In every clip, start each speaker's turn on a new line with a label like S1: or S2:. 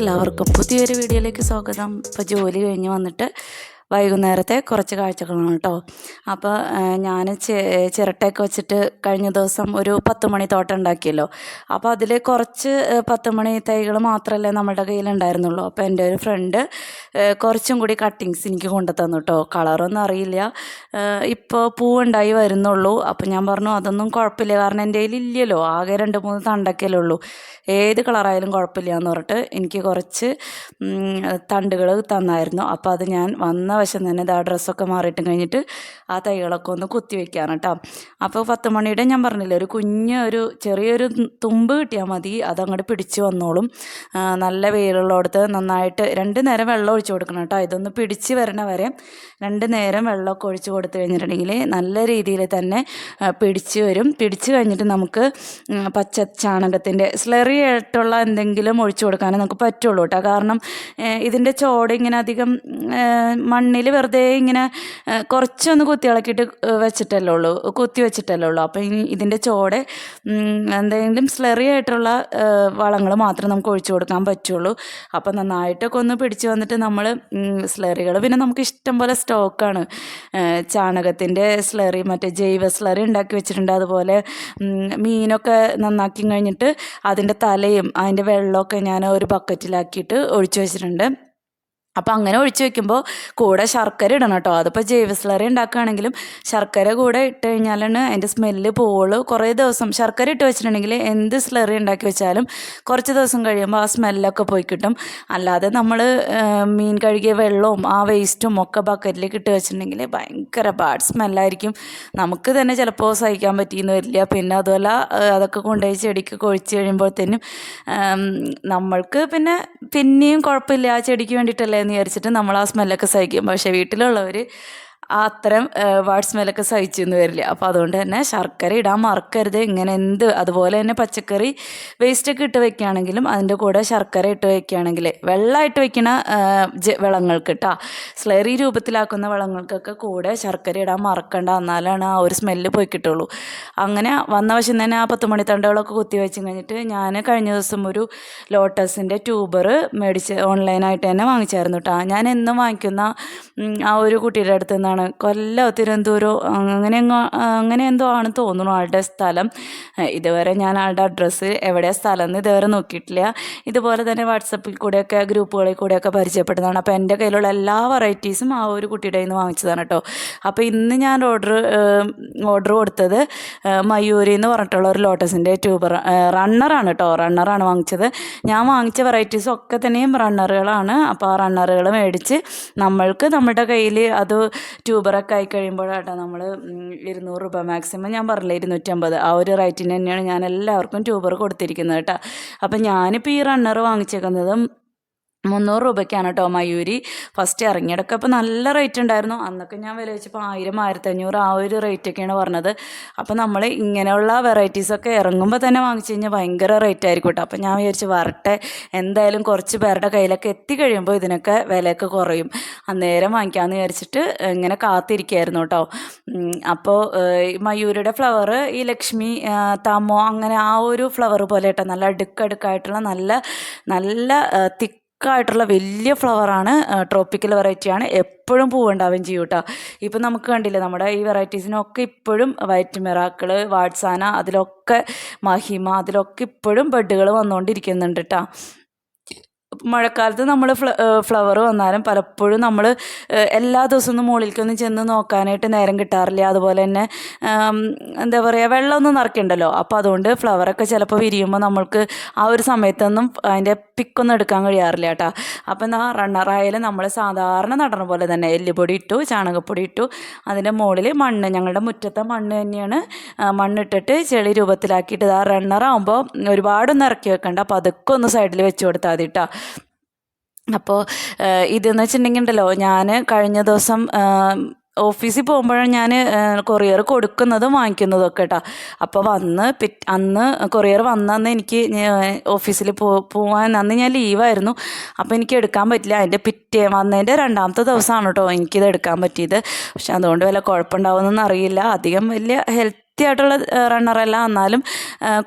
S1: എല്ലാവർക്കും പുതിയൊരു വീഡിയോയിലേക്ക് സ്വാഗതം. ഇപ്പോൾ ജോലി കഴിഞ്ഞ് വന്നിട്ട് വൈകുന്നേരത്തെ കുറച്ച് കാഴ്ചകളാണ് കേട്ടോ. അപ്പോൾ ഞാൻ ചിരട്ടയൊക്കെ വെച്ചിട്ട് കഴിഞ്ഞ ദിവസം ഒരു പത്ത് മണി തോട്ടം ഉണ്ടാക്കിയല്ലോ. അപ്പോൾ അതിൽ കുറച്ച് പത്ത് മണി തൈകൾ മാത്രമല്ലേ നമ്മുടെ കയ്യിലുണ്ടായിരുന്നുള്ളൂ. അപ്പോൾ എന്റെ ഒരു ഫ്രണ്ട് കുറച്ചും കൂടി കട്ടിങ്സ് എനിക്ക് കൊണ്ടു തന്നു കേട്ടോ. കളറൊന്നും അറിയില്ല. ഇപ്പോൾ പൂവുണ്ടായി വരുന്നുള്ളൂ. അപ്പോൾ ഞാൻ പറഞ്ഞു അതൊന്നും കുഴപ്പമില്ല. കാരണം എന്റെ കയ്യിൽ ഇല്ലല്ലോ. ആകെ രണ്ട് മൂന്ന് തണ്ടൊക്കെയല്ലേ ഉള്ളൂ. ഏത് കളറായാലും കുഴപ്പമില്ല എന്ന് പറഞ്ഞിട്ട് എനിക്ക് കുറച്ച് തണ്ടുകൾ തന്നായിരുന്നു. അപ്പോൾ അത് ഞാൻ വന്ന വശം തന്നെ ഇതാ ഡ്രസ്സൊക്കെ മാറിയിട്ട് കഴിഞ്ഞിട്ട് ആ തൈകളൊക്കെ ഒന്ന് കുത്തി വെക്കാണ് കേട്ടോ. അപ്പോൾ പത്ത് മണിയുടെ ഞാൻ പറഞ്ഞില്ല ഒരു കുഞ്ഞ് ഒരു ചെറിയൊരു തുമ്പ് കിട്ടിയാൽ മതി അതങ്ങോട്ട് പിടിച്ച് വന്നോളും. നല്ല വെയിലുള്ളിടത്ത് നന്നായിട്ട് രണ്ട് നേരം വെള്ളം ഒഴിച്ചു കൊടുക്കണം കേട്ടോ. ഇതൊന്ന് പിടിച്ച് വരണ വരെ രണ്ട് നേരം വെള്ളമൊക്കെ ഒഴിച്ച് കൊടുത്തു കഴിഞ്ഞിട്ടുണ്ടെങ്കിൽ നല്ല രീതിയിൽ തന്നെ പിടിച്ചു വരും. പിടിച്ച് കഴിഞ്ഞിട്ട് നമുക്ക് പച്ച ചാണകത്തിന്റെ സ്ലറി ആയിട്ടുള്ള എന്തെങ്കിലും ഒഴിച്ചു കൊടുക്കാനേ നമുക്ക് പറ്റുള്ളൂ കേട്ടോ. കാരണം ഇതിന്റെ ചോട് ഇങ്ങനെ അധികം മണ്ണിൽ വെറുതെ ഇങ്ങനെ കുറച്ചൊന്ന് കുത്തി ഇളക്കിയിട്ട് വെച്ചിട്ടല്ലേ ഉള്ളൂ കുത്തി വെച്ചിട്ടല്ലേ ഉള്ളൂ. അപ്പോൾ ഇതിന്റെ ചോടെ എന്തെങ്കിലും സ്ലറി ആയിട്ടുള്ള വളങ്ങൾ മാത്രം നമുക്ക് ഒഴിച്ചു കൊടുക്കാൻ പറ്റുള്ളൂ. അപ്പോൾ നന്നായിട്ടൊക്കെ ഒന്ന് പിടിച്ച് വന്നിട്ട് നമ്മൾ സ്ലറികൾ പിന്നെ നമുക്ക് ഇഷ്ടം പോലെ സ്റ്റോക്കാണ് ചാണകത്തിന്റെ സ്ലറി മറ്റേ ജൈവ സ്ലറി ഉണ്ടാക്കി വെച്ചിട്ടുണ്ട്. അതുപോലെ മീനൊക്കെ നന്നാക്കി കഴിഞ്ഞിട്ട് അതിന്റെ തലയും അതിന്റെ വെള്ളമൊക്കെ ഞാൻ ഒരു ബക്കറ്റിലാക്കിയിട്ട് ഒഴിച്ചു വെച്ചിട്ടുണ്ട്. അപ്പോൾ അങ്ങനെ ഒഴിച്ചു വെക്കുമ്പോൾ കൂടെ ശർക്കര ഇടണം കേട്ടോ. അതിപ്പോൾ ജൈവ സ്ലറി ഉണ്ടാക്കുകയാണെങ്കിലും ശർക്കര കൂടെ ഇട്ട് കഴിഞ്ഞാലാണ് അതിന്റെ സ്മെല്ല് പോവുള്ളൂ കുറേ ദിവസം ശർക്കര ഇട്ട് വെച്ചിട്ടുണ്ടെങ്കിൽ എന്ത് സ്ലറി ഉണ്ടാക്കി വെച്ചാലും കുറച്ച് ദിവസം കഴിയുമ്പോൾ ആ സ്മെല്ലൊക്കെ പോയി കിട്ടും. അല്ലാതെ നമ്മൾ മീൻ കഴുകിയ വെള്ളവും ആ വേസ്റ്റും ഒക്കെ ബക്കറ്റിലേക്ക് ഇട്ട് വെച്ചിട്ടുണ്ടെങ്കിൽ ഭയങ്കര ബാഡ് സ്മെല്ലായിരിക്കും നമുക്ക് തന്നെ ചിലപ്പോൾ സഹിക്കാൻ പറ്റിയെന്ന് വരില്ല. പിന്നെ അതുപോലെ അതൊക്കെ കൊണ്ടുപോയി ചെടിക്ക് കൊഴിച്ച് കഴിയുമ്പോഴത്തേനും നമ്മൾക്ക് പിന്നെ പിന്നെയും കുഴപ്പമില്ല. ആ ചെടിക്ക് വേണ്ടിയിട്ടല്ലേ വിചാരിച്ചിട്ട് നമ്മൾ ആ സ്മെല്ലൊക്കെ സഹിക്കും. പക്ഷേ വീട്ടിലുള്ളവർ ആ അത്തരം വാഡ് സ്മെല്ലൊക്കെ സഹിച്ചു എന്ന് വരില്ല. അപ്പോൾ അതുകൊണ്ട് തന്നെ ശർക്കര ഇടാൻ മറക്കരുത്. ഇങ്ങനെ എന്ത് അതുപോലെ തന്നെ പച്ചക്കറി വേസ്റ്റൊക്കെ ഇട്ട് വെക്കുകയാണെങ്കിലും അതിന്റെ കൂടെ ശർക്കര ഇട്ട് വെക്കുകയാണെങ്കിൽ വെള്ളമായിട്ട് വെക്കണ വിളങ്ങൾക്ക് കേട്ടോ സ്ലറി രൂപത്തിലാക്കുന്ന വിളങ്ങൾക്കൊക്കെ കൂടെ ശർക്കര ഇടാൻ മറക്കണ്ട. എന്നാലാണ് ആ ഒരു സ്മെല്ല് പോയി കിട്ടുള്ളൂ അങ്ങനെ വന്ന വശം തന്നെ ആ പത്ത് മണിത്തണ്ടുകളൊക്കെ കുത്തി വെച്ച് കഴിഞ്ഞിട്ട് ഞാൻ കഴിഞ്ഞ ദിവസം ഒരു ലോട്ടസിന്റെ ട്യൂബർ മേടിച്ച് ഓൺലൈനായിട്ട് തന്നെ വാങ്ങിച്ചായിരുന്നു കേട്ടോ ഞാൻ എന്നും വാങ്ങിക്കുന്ന ആ ഒരു കുട്ടിയുടെ അടുത്ത് നിന്നാണ് കൊല്ലം തിരുവനന്തപുരം അങ്ങനെ അങ്ങനെ എന്തോ ആണ് തോന്നുന്നു ആളുടെ സ്ഥലം. ഇതുവരെ ഞാൻ ആളുടെ അഡ്രസ്സ് എവിടെയാണ് സ്ഥലം എന്ന് ഇതുവരെ നോക്കിയിട്ടില്ല. ഇതുപോലെ തന്നെ വാട്സപ്പിൽ കൂടെയൊക്കെ ഗ്രൂപ്പുകളിൽ കൂടെയൊക്കെ പരിചയപ്പെട്ടതാണ് അപ്പോൾ എന്റെ കയ്യിലുള്ള എല്ലാ വെറൈറ്റീസും ആ ഒരു കുട്ടിയുടെ നിന്ന് വാങ്ങിച്ചതാണ് കേട്ടോ അപ്പോൾ ഇന്ന് ഞാൻ ഓർഡർ ഓർഡർ കൊടുത്തത് മയൂരി എന്ന് പറഞ്ഞിട്ടുള്ള ഒരു ലോട്ടസിന്റെ ട്യൂബർ റണ്ണറാണ് കേട്ടോ റണ്ണറാണ് വാങ്ങിച്ചത്. ഞാൻ വാങ്ങിച്ച വെറൈറ്റീസ് ഒക്കെ തന്നെയും റണ്ണറുകളാണ് അപ്പോൾ ആ റണ്ണറുകൾ മേടിച്ച് നമ്മൾക്ക് നമ്മുടെ കയ്യിൽ അത് ട്യൂബറൊക്കെ ആയി കഴിയുമ്പോഴാട്ടോ നമ്മൾ ഇരുന്നൂറ് രൂപ മാക്സിമം ഞാൻ പറഞ്ഞില്ല ഇരുന്നൂറ്റമ്പത്. ആ ഒരു റേറ്റിന് തന്നെയാണ് ഞാൻ എല്ലാവർക്കും ട്യൂബർ കൊടുത്തിരിക്കുന്നത് കേട്ടോ. അപ്പം ഞാനിപ്പോൾ ഈ റണ്ണർ വാങ്ങിച്ചേക്കുന്നതും മുന്നൂറ് രൂപയ്ക്കാണ് കേട്ടോ മയൂരി. ഫസ്റ്റ് ഇറങ്ങിയിടയ്ക്ക് അപ്പോൾ നല്ല റേറ്റ് ഉണ്ടായിരുന്നു. അന്നൊക്കെ ഞാൻ വില വെച്ചപ്പോൾ ആയിരം ആയിരത്തഞ്ഞൂറ് ആ ഒരു റേറ്റൊക്കെയാണ് പറഞ്ഞത്. അപ്പോൾ നമ്മൾ ഇങ്ങനെയുള്ള വെറൈറ്റീസൊക്കെ ഇറങ്ങുമ്പോൾ തന്നെ വാങ്ങിച്ചു കഴിഞ്ഞാൽ ഭയങ്കര റേറ്റ് ആയിരിക്കും കേട്ടോ. അപ്പോൾ ഞാൻ വിചാരിച്ചു വരട്ടെ എന്തായാലും കുറച്ച് പേരുടെ കയ്യിലൊക്കെ എത്തിക്കഴിയുമ്പോൾ ഇതിനൊക്കെ വിലയൊക്കെ കുറയും. അന്നേരം വാങ്ങിക്കാമെന്ന് വിചാരിച്ചിട്ട് ഇങ്ങനെ കാത്തിരിക്കുകയായിരുന്നു കേട്ടോ. അപ്പോൾ മയൂരിയുടെ ഫ്ലവർ ഈ ലക്ഷ്മി താമോ അങ്ങനെ ആ ഒരു ഫ്ലവർ പോലെ കേട്ടോ. നല്ല അടുക്കടുക്കായിട്ടുള്ള നല്ല നല്ല തിക്ക് ആയിട്ടുള്ള വലിയ ഫ്ലവറാണ് ട്രോപ്പിക്കൽ വെറൈറ്റിയാണ്. എപ്പോഴും പൂവുണ്ടാവുകയും ചെയ്യും കേട്ടോ ഇപ്പം നമുക്ക് കണ്ടില്ലേ നമ്മുടെ ഈ വെറൈറ്റീസിനൊക്കെ ഇപ്പോഴും വൈറ്റ് മിറാക്കിൾ വാട്സാന അതിലൊക്കെ മഹിമ അതിലൊക്കെ ഇപ്പോഴും ബെഡുകൾ വന്നുകൊണ്ടിരിക്കുന്നുണ്ട് കേട്ടോ മഴക്കാലത്ത് നമ്മൾ ഫ്ല ഫ്ലവർ വന്നാലും പലപ്പോഴും നമ്മൾ എല്ലാ ദിവസവും മുകളിലേക്കൊന്നും ചെന്ന് നോക്കാനായിട്ട് നേരം കിട്ടാറില്ല. അതുപോലെ തന്നെ എന്താ പറയുക വെള്ളമൊന്നും നിറയ്ക്കണ്ടല്ലോ. അപ്പോൾ അതുകൊണ്ട് ഫ്ലവറൊക്കെ ചിലപ്പോൾ വിരിയുമ്പോൾ നമ്മൾക്ക് ആ ഒരു സമയത്തൊന്നും അതിന്റെ പിക്കൊന്നും എടുക്കാൻ കഴിയാറില്ല കേട്ടോ. അപ്പം എന്നാൽ റണ്ണറായാലും നമ്മൾ സാധാരണ നടണ പോലെ തന്നെ എല്ലുപൊടി ഇട്ടു ചാണകപ്പൊടി ഇട്ടു അതിന്റെ മുകളിൽ മണ്ണ് ഞങ്ങളുടെ മുറ്റത്തെ മണ്ണ് തന്നെയാണ് മണ്ണിട്ടിട്ട് ചെളി രൂപത്തിലാക്കിയിട്ട് ആ റണ്ണറാകുമ്പോൾ ഒരുപാടൊന്നും ഇറക്കി വെക്കണ്ട. അപ്പോൾ അതൊക്കെ ഒന്ന് സൈഡിൽ വെച്ച് കൊടുത്താൽ മതി കേട്ടോ. അപ്പോൾ ഇതെന്ന് വെച്ചിട്ടുണ്ടെങ്കിൽ ഉണ്ടല്ലോ ഞാൻ കഴിഞ്ഞ ദിവസം ഓഫീസിൽ പോകുമ്പോഴാണ് ഞാൻ കൊറിയർ കൊടുക്കുന്നതും വാങ്ങിക്കുന്നതും ഒക്കെ കേട്ടോ അപ്പോൾ വന്ന് പിറ്റ് അന്ന് കൊറിയർ വന്നന്ന് എനിക്ക് ഓഫീസിൽ പോ പോവാൻ അന്ന് ഞാൻ ലീവായിരുന്നു. അപ്പോൾ എനിക്ക് എടുക്കാൻ പറ്റില്ല. അതിന്റെ പിറ്റേ വന്നതിന്റെ രണ്ടാമത്തെ ദിവസമാണ് കേട്ടോ എനിക്കിത് എടുക്കാൻ പറ്റിയത്. പക്ഷെ അതുകൊണ്ട് വല്ല കുഴപ്പമുണ്ടാവുമെന്നൊന്നും അറിയില്ല. അധികം വലിയ ഹെൽത്ത് വൃത്തിയായിട്ടുള്ള റണ്ണറല്ല എന്നാലും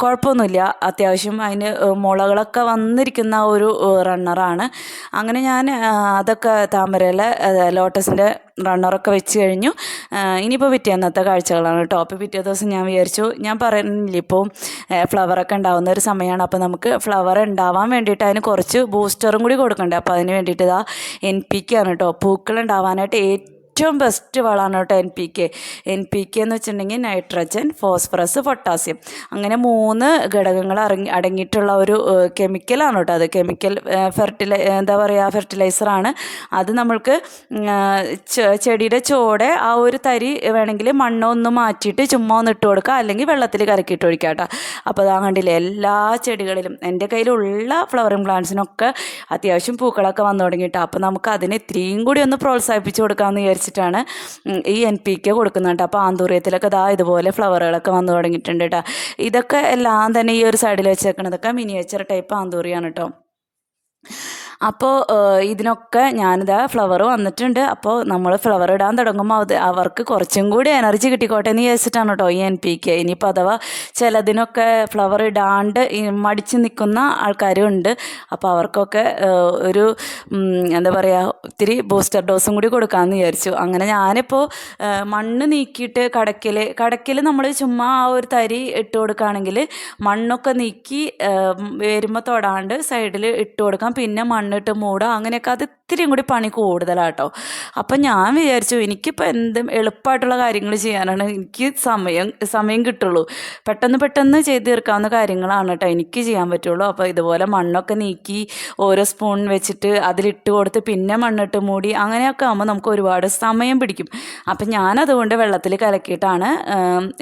S1: കുഴപ്പമൊന്നുമില്ല. അത്യാവശ്യം അതിന് മുളകളൊക്കെ വന്നിരിക്കുന്ന ഒരു റണ്ണറാണ് അങ്ങനെ ഞാൻ അതൊക്കെ താമരയിലെ ലോട്ടസിന്റെ റണ്ണറൊക്കെ വെച്ച് കഴിഞ്ഞു. ഇനിയിപ്പോൾ പിറ്റേന്നത്തെ കാഴ്ചകളാണ് അപ്പോൾ പിറ്റേ ദിവസം ഞാൻ വിചാരിച്ചു ഞാൻ പറയുന്നില്ല ഇപ്പോൾ ഫ്ലവറൊക്കെ ഉണ്ടാവുന്ന ഒരു സമയമാണ് അപ്പോൾ നമുക്ക് ഫ്ലവർ ഉണ്ടാവാൻ വേണ്ടിയിട്ട് അതിന് കുറച്ച് ബൂസ്റ്ററും കൂടി കൊടുക്കണ്ടേ? അപ്പോൾ അതിന് വേണ്ടിയിട്ട് ഇതാ എൻ പി ആണ് കേട്ടോ. പൂക്കൾ ഉണ്ടാവാനായിട്ട് ഏറ്റവും ബെസ്റ്റ് വളമാണ് കേട്ടോ N P K N P K എന്ന് വെച്ചിട്ടുണ്ടെങ്കിൽ നൈട്രജൻ ഫോസ്ഫറസ് പൊട്ടാസ്യം അങ്ങനെ മൂന്ന് ഘടകങ്ങൾ അടങ്ങി അടങ്ങിയിട്ടുള്ള ഒരു കെമിക്കലാണ് കേട്ടോ അത്. കെമിക്കൽ ഫെർട്ടിലൈ എന്താ പറയുക ഫെർട്ടിലൈസറാണ് അത് നമ്മൾക്ക് ചെടിയുടെ ചോടെ ആ ഒരു തരി വേണമെങ്കിൽ മണ്ണൊന്ന് മാറ്റിയിട്ട് ചുമ്മാ ഒന്ന് ഇട്ട് കൊടുക്കുക. അല്ലെങ്കിൽ വെള്ളത്തിൽ കലക്കിയിട്ട് ഒഴിക്കുക കേട്ടോ. അപ്പോൾ അതാ കണ്ടില്ലേ എല്ലാ ചെടികളിലും എന്റെ കയ്യിലുള്ള ഫ്ലവറിങ് പ്ലാന്റ്സിനൊക്കെ അത്യാവശ്യം പൂക്കളൊക്കെ വന്നു തുടങ്ങിയിട്ടോ. അപ്പോൾ നമുക്ക് അതിനെ ഇത്രയും കൂടി ഒന്ന് പ്രോത്സാഹിപ്പിച്ച് കൊടുക്കാമെന്ന് വിചാരിച്ചിട്ടാണ് ഉം, ഈ എൻ പി കെ കൊടുക്കുന്നുണ്ട് അപ്പോൾ ആന്തൂറിയത്തിലൊക്കെ ദാ ഇതുപോലെ ഫ്ലവറുകളൊക്കെ വന്നു തുടങ്ങിയിട്ടുണ്ട് കേട്ടോ. ഇതൊക്കെ എല്ലാം തന്നെ ഈ ഒരു സൈഡിൽ വെച്ചേക്കണതൊക്കെ മിനിയേച്ചർ ടൈപ്പ് ആന്തൂറിയാണ് കേട്ടോ. അപ്പോൾ ഇതിനൊക്കെ ഞാനിതാ ഫ്ലവർ വന്നിട്ടുണ്ട്. അപ്പോൾ നമ്മൾ ഫ്ലവർ ഇടാൻ തുടങ്ങുമ്പോൾ അത് അവർക്ക് കുറച്ചും കൂടി എനർജി കിട്ടിക്കോട്ടെ എന്ന് വിചാരിച്ചിട്ടാണ് കേട്ടോ ഈ എൻ പി കെ ഇനിയിപ്പോൾ അഥവാ ചിലതിനൊക്കെ ഫ്ലവർ ഇടാണ്ട് മടിച്ച് നിൽക്കുന്ന ആൾക്കാരും ഉണ്ട് അപ്പോൾ അവർക്കൊക്കെ ഒരു എന്താ പറയുക ഒത്തിരി ബൂസ്റ്റർ ഡോസും കൂടി കൊടുക്കാമെന്ന് വിചാരിച്ചു. അങ്ങനെ ഞാനിപ്പോൾ മണ്ണ് നീക്കിയിട്ട് കടക്കൽ കടക്കൽ നമ്മൾ ചുമ്മാ ആ ഒരു തരി ഇട്ട് കൊടുക്കുകയാണെങ്കിൽ മണ്ണൊക്കെ നീക്കി വരുമ്പോൾ തൊടാണ്ട് സൈഡിൽ ഇട്ട് കൊടുക്കാം. പിന്നെ മണ്ണിട്ട് മൂടുക അങ്ങനെയൊക്കെ അത് ഇത്തിരിയും കൂടി പണി കൂടുതലാട്ടോ. അപ്പം ഞാൻ വിചാരിച്ചു എനിക്കിപ്പോൾ എന്തും എളുപ്പമായിട്ടുള്ള കാര്യങ്ങൾ ചെയ്യാനാണ്. എനിക്ക് സമയം സമയം കിട്ടുള്ളൂ. പെട്ടെന്ന് പെട്ടെന്ന് ചെയ്ത് തീർക്കാവുന്ന കാര്യങ്ങളാണ് കേട്ടോ എനിക്ക് ചെയ്യാൻ പറ്റുള്ളൂ. അപ്പോൾ ഇതുപോലെ മണ്ണൊക്കെ നീക്കി ഓരോ സ്പൂൺ വെച്ചിട്ട് അതിലിട്ട് കൊടുത്ത് പിന്നെ മണ്ണിട്ട് മൂടി അങ്ങനെയൊക്കെ ആകുമ്പോൾ നമുക്ക് ഒരുപാട് സമയം പിടിക്കും. അപ്പം ഞാനതുകൊണ്ട് വെള്ളത്തിൽ കലക്കിയിട്ടാണ്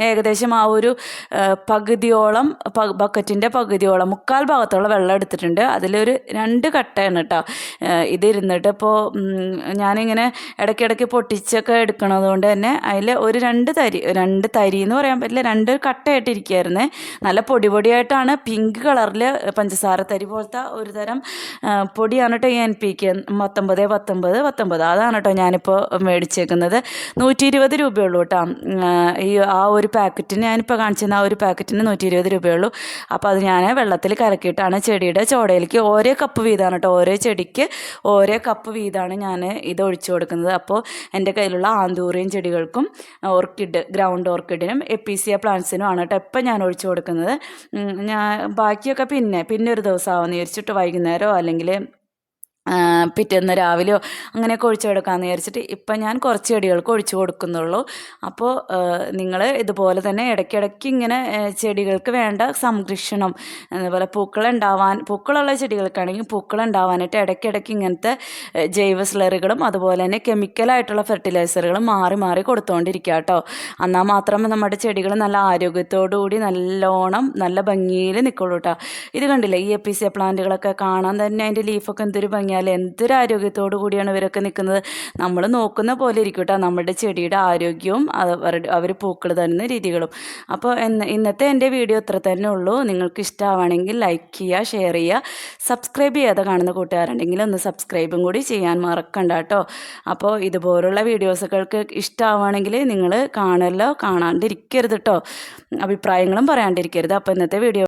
S1: ഏകദേശം ആ ഒരു പകുതിയോളം ബക്കറ്റിന്റെ പകുതിയോളം മുക്കാൽ ഭാഗത്തോളം വെള്ളം എടുത്തിട്ടുണ്ട്. അതിലൊരു രണ്ട് കട്ടയാണ് കേട്ടോ ഇതിരുന്നിട്ട് ഇപ്പോൾ ഞാനിങ്ങനെ ഇടയ്ക്കിടയ്ക്ക് പൊട്ടിച്ചൊക്കെ എടുക്കണത് കൊണ്ട് തന്നെ അതിൽ ഒരു രണ്ട് തരി രണ്ട് തരി എന്ന് പറയാൻ പറ്റില്ല രണ്ട് കട്ടയായിട്ട് ഇരിക്കുകയായിരുന്നേ നല്ല പൊടി പൊടിയായിട്ടാണ് പിങ്ക് കളറിൽ പഞ്ചസാര തരി പോലത്തെ ഒരു തരം പൊടിയാണ് കേട്ടോ എൻ പി കെ. പത്തൊമ്പത് പത്തൊമ്പത് പത്തൊമ്പത്. അതാണ് കേട്ടോ ഞാനിപ്പോൾ മേടിച്ചേക്കുന്നത്. നൂറ്റി ഇരുപത് രൂപയുള്ളൂ കേട്ടോ ഈ ആ ഒരു പാക്കറ്റിന് ഞാനിപ്പോൾ കാണിച്ചിരുന്ന ആ ഒരു പാക്കറ്റിന് നൂറ്റി ഇരുപത് രൂപയുള്ളൂ. അപ്പോൾ അത് ഞാൻ വെള്ളത്തിൽ കലക്കിയിട്ടാണ് ചെടിയുടെ ചോടയിലേക്ക് ഓരോ കപ്പ് വീതമാണ് കേട്ടോ ഓരോ ചെടിക്ക് ഓരോ കപ്പ് വീതമാണ് ഞാൻ ഇത് ഒഴിച്ചു കൊടുക്കുന്നത്. അപ്പോൾ എന്റെ കയ്യിലുള്ള ആന്തൂറിയൻ ചെടികൾക്കും ഓർക്കിഡ് ഗ്രൗണ്ട് ഓർക്കിഡിനും എപ്പീസിയ പ്ലാന്റ്സിനും ആണ് കേട്ടോ ഇപ്പം ഞാൻ ഒഴിച്ചു കൊടുക്കുന്നത്. ഞാൻ ബാക്കിയൊക്കെ പിന്നെ പിന്നെ ഒരു ദിവസം ആവുമെന്ന് വിചാരിച്ചിട്ട് വൈകുന്നേരമോ അല്ലെങ്കിൽ പിറ്റേന്ന് രാവിലെയോ അങ്ങനെയൊക്കെ ഒഴിച്ചു കൊടുക്കാമെന്ന് വിചാരിച്ചിട്ട് ഇപ്പം ഞാൻ കുറച്ച് ചെടികൾക്ക് ഒഴിച്ചു കൊടുക്കുന്നുള്ളൂ. അപ്പോൾ നിങ്ങൾ ഇതുപോലെ തന്നെ ഇടയ്ക്കിടയ്ക്ക് ഇങ്ങനെ ചെടികൾക്ക് വേണ്ട സംരക്ഷണം അതുപോലെ പൂക്കൾ ഉണ്ടാവാൻ പൂക്കളുള്ള ചെടികൾക്കാണെങ്കിൽ പൂക്കൾ ഉണ്ടാവാനായിട്ട് ഇടയ്ക്കിടയ്ക്ക് ഇങ്ങനത്തെ ജൈവ സ്ലറുകളും അതുപോലെ തന്നെ കെമിക്കലായിട്ടുള്ള ഫെർട്ടിലൈസറുകളും മാറി മാറി കൊടുത്തുകൊണ്ടിരിക്കുക കേട്ടോ എന്നാൽ മാത്രമേ നമ്മുടെ ചെടികൾ നല്ല ആരോഗ്യത്തോടു കൂടി നല്ലോണം നല്ല ഭംഗിയിൽ നിൽക്കുള്ളൂ കേട്ടോ ഇത് കണ്ടില്ലേ ഈ എ പി സി പ്ലാന്റുകളൊക്കെ കാണാൻ തന്നെ അതിന്റെ ലീഫൊക്കെ എന്തൊരു ഭംഗിയാൽ എന്തൊരു ആരോഗ്യത്തോടു കൂടിയാണ് ഇവരൊക്കെ നിൽക്കുന്നത്? നമ്മൾ നോക്കുന്ന പോലെ ഇരിക്കും നമ്മുടെ ചെടിയുടെ ആരോഗ്യവും അവരുടെ അവർ പൂക്കൾ തരുന്ന രീതികളും. അപ്പോൾ ഇന്നത്തെ എന്റെ വീഡിയോ ഇത്ര തന്നെ ഉള്ളൂ. നിങ്ങൾക്ക് ഇഷ്ടമാണെങ്കിൽ ലൈക്ക് ചെയ്യുക ഷെയർ ചെയ്യുക. സബ്സ്ക്രൈബ് ചെയ്യാതെ കാണുന്ന കൂട്ടുകാരുണ്ടെങ്കിൽ ഒന്ന് സബ്സ്ക്രൈബും കൂടി ചെയ്യാൻ മറക്കണ്ട കേട്ടോ അപ്പോൾ ഇതുപോലുള്ള വീഡിയോസുകൾക്ക് ഇഷ്ടമാവുകയാണെങ്കിൽ നിങ്ങൾ കാണല്ലോ കാണാണ്ടിരിക്കരുത് കേട്ടോ അഭിപ്രായങ്ങളും പറയാണ്ടിരിക്കരുത്. അപ്പോൾ ഇന്നത്തെ വീഡിയോ